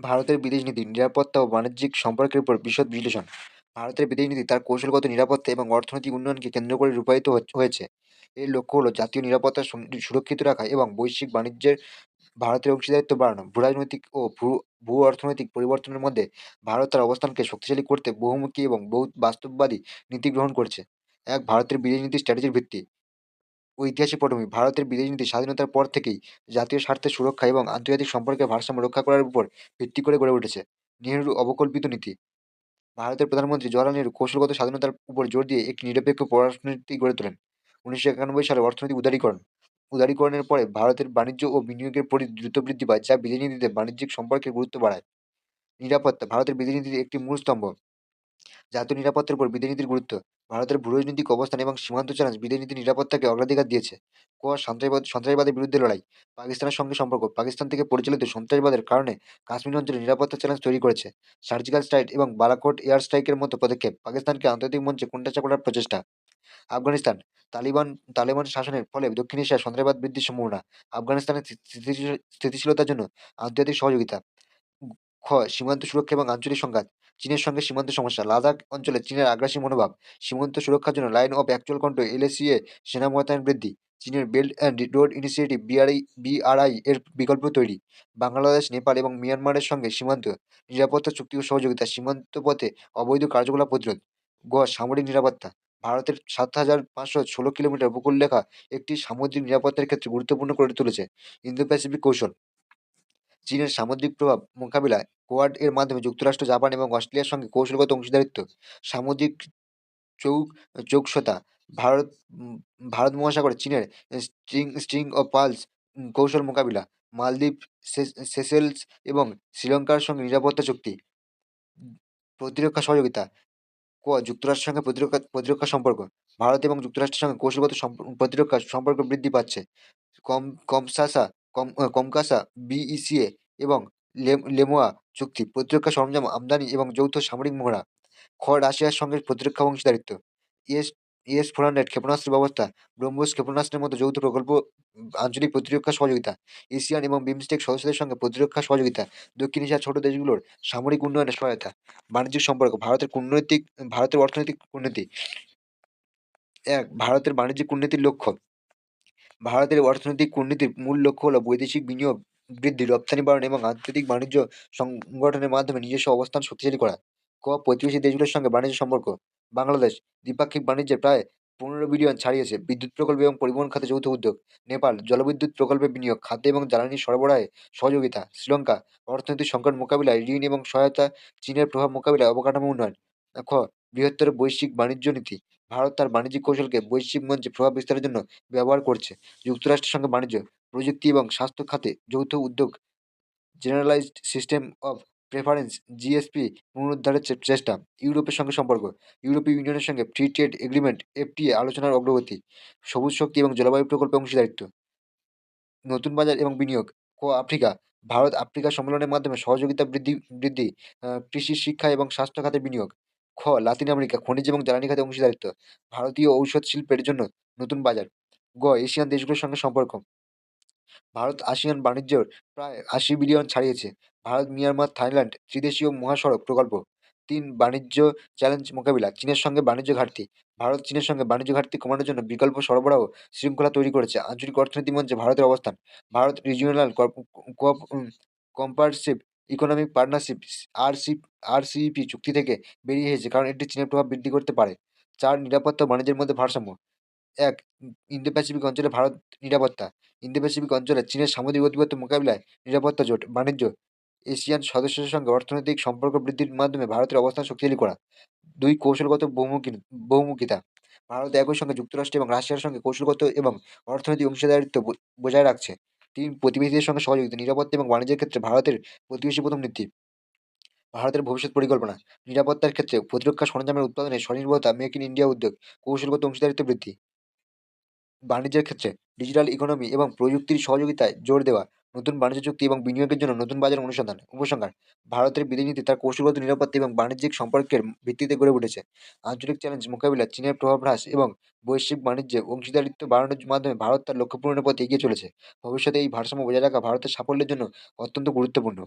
ভারতের বিদেশ নীতি, নিরাপত্তা ও বাণিজ্যিক সম্পর্কের উপর বিশদ বিশ্লেষণ। ভারতের বিদেশ নীতি তার কৌশলগত নিরাপত্তা এবং অর্থনৈতিক উন্নয়নকে কেন্দ্র করে রূপায়িত হয়েছে। এর লক্ষ্য হলো জাতীয় নিরাপত্তা সুরক্ষিত রাখা এবং বৈশ্বিক বাণিজ্যের ভারতের অংশীদারিত্ব বাড়ানো। ভূরাজনৈতিক ও ভূ ভূ অর্থনৈতিক পরিবর্তনের মধ্যে ভারত তার অবস্থানকে শক্তিশালী করতে বহুমুখী এবং বহু বাস্তববাদী নীতি গ্রহণ করছে। এক ভারতের বিদেশ নীতি স্ট্র্যাটেজির ভিত্তি। ঐতিহাসিক পটভূমি। ভারতের বিদেশ নীতি স্বাধীনতার পর থেকেই জাতীয় স্বার্থের সুরক্ষা এবং আন্তর্জাতিক সম্পর্কের ভারসাম্য রক্ষা করার উপর ভিত্তি করে গড়ে উঠেছে নেহরু অবকল্পিত নীতি। ভারতের প্রধানমন্ত্রী জওয়াহরলাল নেহরু কৌশলগত স্বাধীনতার উপর জোর দিয়ে একটি নিরপেক্ষ পররাষ্ট্রনীতি গড়ে তোলেন। উনিশশো একানব্বই সালে অর্থনৈতিক উদারীকরণ। উদারীকরণের পরে ভারতের বাণিজ্য ও বিনিয়োগের পরিধি দ্রুত বৃদ্ধি পায়, যা বিদেশ নীতিতে বাণিজ্যিক সম্পর্কের গুরুত্ব বাড়ায়। নিরাপত্তা, ভারতের বিদেশ নীতির একটি মূল স্তম্ভ। জাতীয় নিরাপত্তার উপর বিদেশ নীতির গুরুত্ব। ভারতের ভূরাজনৈতিক অবস্থান এবং সীমান্ত চ্যালেঞ্জ বিদেশ নীতি নিরাপত্তাকে অগ্রাধিকার দিয়েছে। ক সন্ত্রাসবাদ, সন্ত্রাসবাদের বিরুদ্ধে লড়াই, পাকিস্তানের সঙ্গে সম্পর্ক, পাকিস্তান থেকে পরিচালিত সন্ত্রাসবাদের কারণে কাশ্মীর অঞ্চলে নিরাপত্তা চ্যালেঞ্জ তৈরি করেছে। সার্জিক্যাল স্ট্রাইক এবং বালাকোট এয়ার স্ট্রাইকের মতো পদক্ষেপ পাকিস্তানকে আন্তর্জাতিক মঞ্চে কোণঠাসা করার প্রচেষ্টা। আফগানিস্তান, তালিবান, তালেবান শাসনের ফলে দক্ষিণ এশিয়ায় সন্ত্রাসবাদ বৃদ্ধির সম্ভাবনা, আফগানিস্তানের স্থিতিশীলতার জন্য আন্তর্জাতিক সহযোগিতা। খ, সীমান্ত সুরক্ষা এবং আঞ্চলিক সংঘাত। চীনের সঙ্গে সীমান্ত সমস্যা। লাদাখ অঞ্চলে চীনের আগ্রাসী মনোভাব, সীমান্ত সুরক্ষার জন্য লাইন অফ অ্যাকচুয়াল কন্ট্রোল এলএসিএ সেনা মোতায়েন বৃদ্ধি, চীনের belt and road initiative, BRI BRI এর বিকল্প তৈরি। বাংলাদেশ, নেপাল এবং মিয়ানমারের সঙ্গে সীমান্ত নিরাপত্তা, চুক্তি ও সহযোগিতা, সীমান্ত পথে অবৈধ কার্যকলাপ প্রতিরোধ। গ, সামরিক নিরাপত্তা। ভারতের সাত হাজার পাঁচশো ষোলো কিলোমিটার উপকূলরেখা একটি সামুদ্রিক নিরাপত্তার ক্ষেত্রে গুরুত্বপূর্ণ করে তুলেছে। ইন্দো প্যাসিফিক কৌশল। চীনের সামুদ্রিক প্রভাব মোকাবিলায় কোয়াড এর মাধ্যমে যুক্তরাষ্ট্র, জাপান এবং অস্ট্রেলিয়ার সঙ্গে কৌশলগত অংশীদারিত্ব, সামুদ্রিক চৌক, চৌকসতা, ভারত ভারত মহাসাগরে চীনের স্ট্রিং স্ট্রিং ও পালস কৌশল মোকাবিলা, মালদ্বীপ সেসেলস এবং শ্রীলঙ্কার সঙ্গে নিরাপত্তা চুক্তি, প্রতিরক্ষা সহযোগিতা, ক, যুক্তরাষ্ট্রের সঙ্গে প্রতিরক্ষা প্রতিরক্ষা সম্পর্ক, ভারত এবং যুক্তরাষ্ট্রের সঙ্গে কৌশলগত প্রতিরক্ষা সম্পর্ক বৃদ্ধি পাচ্ছে, কম, কমসাসা কম কমকাসা বিইসিএ এবং লেমোয়া চুক্তি, প্রতিরক্ষা সরঞ্জাম আমদানি এবং যৌথ সামরিক মহড়া খ, রাশিয়ার সঙ্গে প্রতিরক্ষা অংশীদারিত্ব ইএস ইএস ফোর হান্ড্রেড ক্ষেপণাস্ত্র ব্যবস্থা, ব্রহ্মোস ক্ষেপণাস্ত্রের মতো যৌথ প্রকল্প, আঞ্চলিক প্রতিরক্ষা সহযোগিতা, এশিয়ান এবং বিমস্টেক সদস্যদের সঙ্গে প্রতিরক্ষা সহযোগিতা, দক্ষিণ এশিয়ার ছোট দেশগুলোর সামরিক উন্নয়নে সহায়তা, বাণিজ্যিক সম্পর্ক, ভারতের কূটনৈতিক, ভারতের অর্থনৈতিক উন্নতি, এক, ভারতের বাণিজ্যিক উন্নতির লক্ষ্য। ভারতের অর্থনৈতিক কূটনীতির মূল লক্ষ্য হলো বৈদেশিক বিনিয়োগ বৃদ্ধি, রপ্তানি বাড়ানো এবং আন্তর্জাতিক বাণিজ্য সংগঠনের মাধ্যমে নিজস্ব অবস্থান শক্তিশালী করা। ক প্রতিবেশী দেশগুলোর সঙ্গে বাণিজ্য সম্পর্ক। বাংলাদেশ দ্বিপাক্ষিক বাণিজ্যে প্রায় পনেরো বিলিয়ন ছাড়িয়েছে। বিদ্যুৎ প্রকল্প এবং পরিবহন খাতে যৌথ উদ্যোগ। নেপাল জলবিদ্যুৎ প্রকল্পে বিনিয়োগ খাদ্য এবং জ্বালানি সরবরাহে সহযোগিতা। শ্রীলঙ্কা অর্থনৈতিক সংকট মোকাবিলায় ঋণ এবং সহায়তা, চীনের প্রভাব মোকাবিলায় অবকাঠামো উন্নয়ন। খ বৃহত্তর বৈশ্বিক বাণিজ্য নীতি। ভারত তার বাণিজ্যিক কৌশলকে বৈশ্বিক মঞ্চে প্রভাব বিস্তারের জন্য ব্যবহার করছে। যুক্তরাষ্ট্রের সঙ্গে বাণিজ্য, প্রযুক্তি এবং স্বাস্থ্য খাতে যৌথ উদ্যোগ generalised system of preference GSP পুনরুদ্ধারের চেষ্টা, ইউরোপের সঙ্গে সম্পর্ক, ইউরোপীয় ইউনিয়নের সঙ্গে ফ্রি ট্রেড এগ্রিমেন্ট এফটিএ আলোচনার অগ্রগতি, সবুজ শক্তি এবং জলবায়ু প্রকল্পে অংশীদারিত্ব, নতুন বাজার এবং বিনিয়োগ, কো আফ্রিকা, ভারত আফ্রিকা সম্মেলনের মাধ্যমে সহযোগিতা বৃদ্ধি বৃদ্ধি কৃষি শিক্ষা এবং স্বাস্থ্য খাতে বিনিয়োগ খ, লাতিন আমেরিকা, খনিজ এবং জ্বালানি খাতে অংশীদারিত্ব, ভারতীয় ঔষধ শিল্পের জন্য নতুন বাজার, গ, এশিয়ান দেশগুলোর সঙ্গে সম্পর্ক। ভারত আসিয়ান বাণিজ্যের প্রায় আশি বিলিয়ন ছাড়িয়েছে। ভারত, মিয়ানমার, থাইল্যান্ড, ত্রিদেশীয় মহাসড়ক প্রকল্প। তিন, বাণিজ্য চ্যালেঞ্জ মোকাবিলা, চীনের সঙ্গে বাণিজ্য ঘাটতি। ভারত, চীনের সঙ্গে বাণিজ্য ঘাটতি কমানোর জন্য বিকল্প সরবরাহ শৃঙ্খলা তৈরি করেছে আঞ্চলিক অর্থনীতি মঞ্চে ভারতের অবস্থান। Bharat regional comprehensive economic partnership RC RCEP চুক্তি থেকে বেরিয়ে এসেছে। কারণ এটি চীনের প্রভাব বৃদ্ধি করতে পারে। চার, নিরাপত্তা বাণিজ্যের মধ্যে ভারসাম্য। এক ইন্দো প্যাসিফিক অঞ্চলে ভারত নিরাপত্তা। ইন্দো প্যাসিফিক অঞ্চলে চীনের সামুদ্রিক অধিপত্য মোকাবিলায় নিরাপত্তা জোট, বাণিজ্য, এশিয়ান সদস্যদের সঙ্গে অর্থনৈতিক সম্পর্ক বৃদ্ধির মাধ্যমে ভারতের অবস্থান শক্তিশালী করা। দুই, কৌশলগত বহুমুখী, বহুমুখিতা। ভারত একই সঙ্গে যুক্তরাষ্ট্র এবং রাশিয়ার সঙ্গে কৌশলগত এবং অর্থনৈতিক অংশীদারিত্ব বজায় রাখছে। তিন প্রতিবেশীদের সঙ্গে সহযোগিতা, নিরাপত্তা এবং বাণিজ্যের ক্ষেত্রে ভারতের প্রতিবেশী প্রথম নীতি। ভারতের ভবিষ্যৎ পরিকল্পনা, নিরাপত্তার ক্ষেত্রে প্রতিরক্ষা সরঞ্জামের উৎপাদনে স্বনির্ভরতা, মেক ইন ইন্ডিয়া উদ্যোগ, কৌশলগত অংশীদারিত্ব বৃদ্ধি। বাণিজ্যের ক্ষেত্রে ডিজিটাল ইকোনমি এবং প্রযুক্তির সহযোগিতায় জোর দেওয়া নতুন বাণিজ্য চুক্তি এবং বিনিয়োগের জন্য নতুন বাজার অনুসন্ধান, উপসংহার। ভারতের বিধিনীতি তার কৌশলগত নিরাপত্তা এবং বাণিজ্যিক সম্পর্কের ভিত্তিতে গড়ে উঠেছে। আঞ্চলিক চ্যালেঞ্জ মোকাবিলা, চীনের প্রভাব হ্রাস এবং বৈশ্বিক বাণিজ্যে অংশীদারিত্ব বাড়ানোর মাধ্যমে ভারত তার লক্ষ্য পূরণের পথে এগিয়ে চলেছে। ভবিষ্যতে এই ভারসাম্য বজায় রাখা ভারতের সাফল্যের জন্য অত্যন্ত গুরুত্বপূর্ণ।